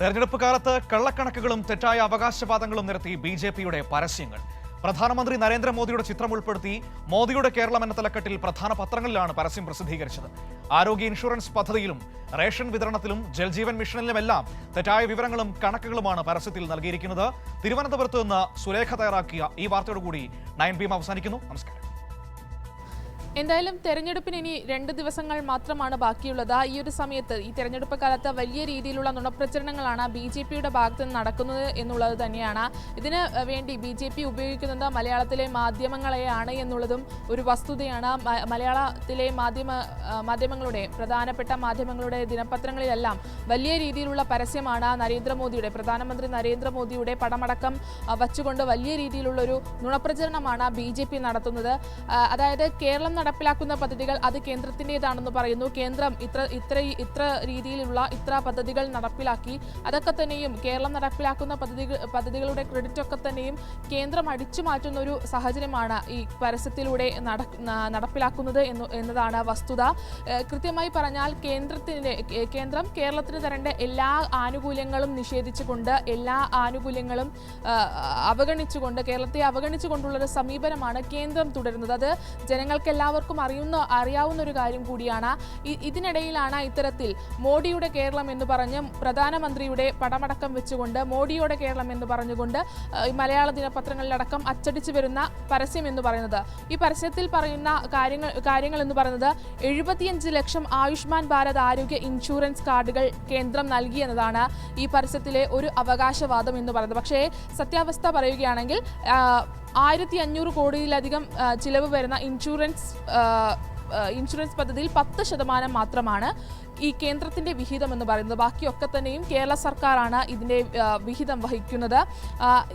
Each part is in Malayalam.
തെരഞ്ഞെടുപ്പ് കാലത്ത് കള്ളക്കണക്കുകളും തെറ്റായ അവകാശവാദങ്ങളും നിരത്തി ബി ജെ പിയുടെ പരസ്യങ്ങൾ. പ്രധാനമന്ത്രി നരേന്ദ്രമോദിയുടെ ചിത്രം ഉൾപ്പെടുത്തി മോദിയുടെ കേരളം എന്ന തലക്കെട്ടിൽ പ്രധാന പത്രങ്ങളിലാണ് പരസ്യം പ്രസിദ്ധീകരിച്ചത്. ആരോഗ്യ ഇൻഷുറൻസ് പദ്ധതിയിലും റേഷൻ വിതരണത്തിലും ജൽജീവൻ മിഷനിലുമെല്ലാം തെറ്റായ വിവരങ്ങളും കണക്കുകളുമാണ് പരസ്യത്തിൽ നൽകിയിരിക്കുന്നത്. തിരുവനന്തപുരത്ത് നിന്ന് സുലേഖ തയ്യാറാക്കിയ ഈ വാർത്തയോടുകൂടി നയൻ ബീം അവസാനിക്കുന്നു. നമസ്കാരം. എന്തായാലും തെരഞ്ഞെടുപ്പിന് ഇനി രണ്ട് ദിവസങ്ങൾ മാത്രമാണ് ബാക്കിയുള്ളത്. ഈ ഒരു സമയത്ത് ഈ തെരഞ്ഞെടുപ്പ് കാലത്ത് വലിയ രീതിയിലുള്ള നുണപ്രചരണങ്ങളാണ് ബി ജെ പിയുടെ ഭാഗത്ത് നടക്കുന്നത് എന്നുള്ളത് തന്നെയാണ്. ഇതിന് വേണ്ടി ബി ജെ പി ഉപയോഗിക്കുന്നത് മലയാളത്തിലെ മാധ്യമങ്ങളെയാണ് എന്നുള്ളതും ഒരു വസ്തുതയാണ്. മലയാളത്തിലെ മാധ്യമ മാധ്യമങ്ങളുടെ പ്രധാനപ്പെട്ട മാധ്യമങ്ങളുടെ ദിനപത്രങ്ങളിലെല്ലാം വലിയ രീതിയിലുള്ള പരസ്യമാണ് നരേന്ദ്രമോദിയുടെ പ്രധാനമന്ത്രി നരേന്ദ്രമോദിയുടെ പടമടക്കം വച്ചുകൊണ്ട് വലിയ രീതിയിലുള്ളൊരു നുണപ്രചരണമാണ് ബി നടത്തുന്നത്. അതായത് കേരളം നടപ്പിലാക്കുന്ന പദ്ധതികൾ അത് കേന്ദ്രത്തിന്റെതാണെന്ന് പറയുന്നു. കേന്ദ്രം ഇത്ര ഇത്ര ഇത്ര രീതിയിലുള്ള ഇത്ര പദ്ധതികൾ നടപ്പിലാക്കി. അതൊക്കെ തന്നെയും കേരളം നടപ്പിലാക്കുന്ന പദ്ധതികൾ പദ്ധതികളുടെ ക്രെഡിറ്റ് ഒക്കെ തന്നെയും കേന്ദ്രം അടിച്ചു മാറ്റുന്ന ഒരു സാഹചര്യമാണ് ഈ പരസ്യത്തിലൂടെ നടപ്പിലാക്കുന്നത് എന്ന് എന്നതാണ് വസ്തുത. കൃത്യമായി പറഞ്ഞാൽ കേന്ദ്രത്തിന്റെ കേന്ദ്രം കേരളത്തിന് തരേണ്ട എല്ലാ ആനുകൂല്യങ്ങളും നിഷേധിച്ചുകൊണ്ട് എല്ലാ ആനുകൂല്യങ്ങളും അവഗണിച്ചുകൊണ്ട് കേരളത്തെ അവഗണിച്ചുകൊണ്ടുള്ളൊരു സമീപനമാണ് കേന്ദ്രം തുടരുന്നത്. അത് ജനങ്ങൾക്ക് അറിയുന്ന അറിയാവുന്ന ഒരു കാര്യം കൂടിയാണ്. ഇതിനിടയിലാണ് ഇത്തരത്തിൽ മോഡിയുടെ കേരളം എന്ന് പറഞ്ഞ് പ്രധാനമന്ത്രിയുടെ പടമടക്കം വെച്ചുകൊണ്ട് മോഡിയുടെ കേരളം എന്ന് പറഞ്ഞുകൊണ്ട് മലയാള ദിനപത്രങ്ങളിലടക്കം അച്ചടിച്ചു വരുന്ന പരസ്യം എന്ന് പറയുന്നത്. ഈ പരസ്യത്തിൽ പറയുന്ന കാര്യങ്ങൾ കാര്യങ്ങൾ എന്ന് പറയുന്നത് എഴുപത്തിയഞ്ച് ലക്ഷം ആയുഷ്മാൻ ഭാരത് ആരോഗ്യ ഇൻഷുറൻസ് കാർഡുകൾ കേന്ദ്രം നൽകി എന്നതാണ് ഈ പരസ്യത്തിലെ ഒരു അവകാശവാദം എന്ന് പറയുന്നത്. പക്ഷേ സത്യാവസ്ഥ പറയുകയാണെങ്കിൽ ആയിരത്തി അഞ്ഞൂറ് കോടിയിലധികം ചിലവ് വരുന്ന ഇൻഷുറൻസ് ഇൻഷുറൻസ് പദ്ധതിയിൽ പത്ത് ശതമാനം മാത്രമാണ് ഈ കേന്ദ്രത്തിന്റെ വിഹിതം എന്ന് പറയുന്നത്. ബാക്കിയൊക്കെ തന്നെയും കേരള സർക്കാരാണ് ഇതിന്റെ വിഹിതം വഹിക്കുന്നത്.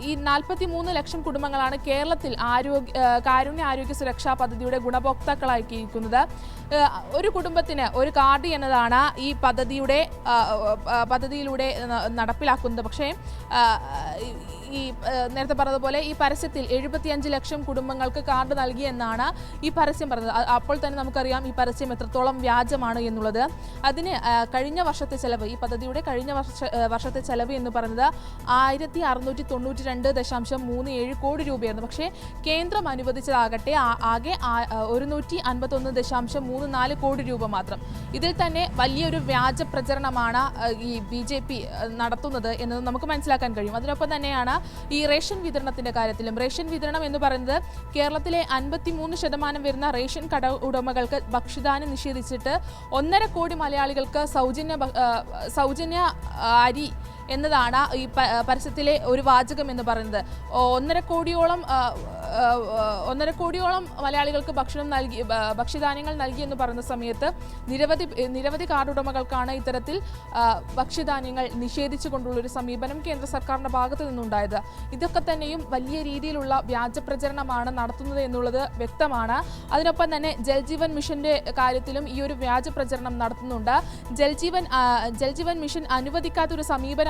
ഈ നാൽപ്പത്തി മൂന്ന് ലക്ഷം കുടുംബങ്ങളാണ് കേരളത്തിൽ ആരോഗ്യ കാരുണ്യ ആരോഗ്യ സുരക്ഷാ പദ്ധതിയുടെ ഗുണഭോക്താക്കളാക്കിയിരിക്കുന്നത് ഒരു കുടുംബത്തിന് ഒരു കാർഡ് എന്നതാണ് ഈ പദ്ധതിയുടെ പദ്ധതിയിലൂടെ നടപ്പിലാക്കുന്നത്. പക്ഷേ ഈ നേരത്തെ പറഞ്ഞതുപോലെ ഈ പരസ്യത്തിൽ എഴുപത്തിയഞ്ച് ലക്ഷം കുടുംബങ്ങൾക്ക് കാർഡ് നൽകി എന്നാണ് ഈ പരസ്യം പറഞ്ഞത്. അപ്പോൾ തന്നെ നമുക്കറിയാം ഈ പരസ്യം എത്രത്തോളം വ്യാജമാണ് എന്നുള്ളത്. അതിന് കഴിഞ്ഞ വർഷത്തെ ചെലവ് ഈ പദ്ധതിയുടെ കഴിഞ്ഞ വർഷ വർഷത്തെ ചെലവ് എന്ന് പറയുന്നത് ആയിരത്തി അറുന്നൂറ്റി തൊണ്ണൂറ്റി രണ്ട് ദശാംശം മൂന്ന് ഏഴ് കോടി രൂപയായിരുന്നു. പക്ഷേ കേന്ദ്രം അനുവദിച്ചതാകട്ടെ ആകെ ഒരുന്നൂറ്റി അൻപത്തൊന്ന് ദശാംശം മൂന്ന് നാല് കോടി രൂപ മാത്രം. ഇതിൽ തന്നെ വലിയൊരു വ്യാജ പ്രചരണമാണ് ഈ ബി ജെ പി നടത്തുന്നത് എന്നത് നമുക്ക് മനസ്സിലാക്കാൻ കഴിയും. അതിനൊപ്പം തന്നെയാണ് ഈ റേഷൻ വിതരണത്തിന്റെ കാര്യത്തിലും. റേഷൻ വിതരണം എന്ന് പറയുന്നത് കേരളത്തിലെ അൻപത്തി മൂന്ന് ശതമാനം വരുന്ന റേഷൻ കട ഉടമകൾക്ക് ഭക്ഷ്യദാനം നിഷേധിച്ചിട്ട് ഒന്നര കോടി മലയാളികൾക്ക് സൗജന്യ സൗജന്യ അരി എന്നതാണ് ഈ പരസ്യത്തിലെ ഒരു വാചകം എന്ന് പറയുന്നത്. ഒന്നര കോടിയോളം ഒന്നര കോടിയോളം മലയാളികൾക്ക് ഭക്ഷണം നൽകി ഭക്ഷ്യധാന്യങ്ങൾ നൽകി എന്ന് പറയുന്ന സമയത്ത് നിരവധി നിരവധി കാർഡുടമകൾക്കാണ് ഇത്തരത്തിൽ ഭക്ഷ്യധാന്യങ്ങൾ നിഷേധിച്ചുകൊണ്ടുള്ള ഒരു സമീപനം കേന്ദ്ര സർക്കാരിന്റെ ഭാഗത്തു നിന്നുണ്ടായത്. ഇതൊക്കെ തന്നെയും വലിയ രീതിയിലുള്ള വ്യാജ പ്രചരണമാണ് നടത്തുന്നത് എന്നുള്ളത് വ്യക്തമാണ്. അതിനൊപ്പം തന്നെ ജൽജീവൻ മിഷന്റെ കാര്യത്തിലും ഈ ഒരു വ്യാജ പ്രചരണം നടത്തുന്നുണ്ട്. ജൽജീവൻ ജൽജീവൻ മിഷൻ അനുവദിക്കാത്ത ഒരു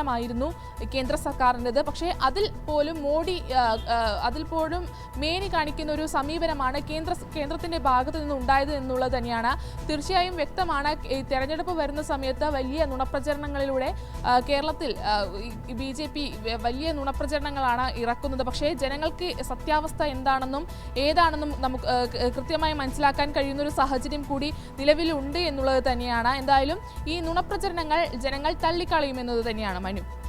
സമീപനമായിരുന്നു കേന്ദ്ര സർക്കാരിന്റെത്. പക്ഷേ അതിൽ പോലും മോഡി അതിൽ പോലും മേനി കാണിക്കുന്ന ഒരു സമീപനമാണ് കേന്ദ്ര കേന്ദ്രത്തിന്റെ ഭാഗത്ത് നിന്ന് ഉണ്ടായത് എന്നുള്ളത് തന്നെയാണ്. തീർച്ചയായും വ്യക്തമാണ്. തെരഞ്ഞെടുപ്പ് വരുന്ന സമയത്ത് വലിയ നുണപ്രചരണങ്ങളിലൂടെ കേരളത്തിൽ ബി ജെ പി വലിയ നുണപ്രചരണങ്ങളാണ് ഇറക്കുന്നത്. പക്ഷേ ജനങ്ങൾക്ക് സത്യാവസ്ഥ എന്താണെന്നും ഏതാണെന്നും നമുക്ക് കൃത്യമായി മനസ്സിലാക്കാൻ കഴിയുന്ന ഒരു സാഹചര്യം കൂടി നിലവിലുണ്ട് എന്നുള്ളത് തന്നെയാണ്. എന്തായാലും ഈ നുണപ്രചരണങ്ങൾ ജനങ്ങൾ തള്ളിക്കളയുമെന്നത് തന്നെയാണ് മനു. Поехали!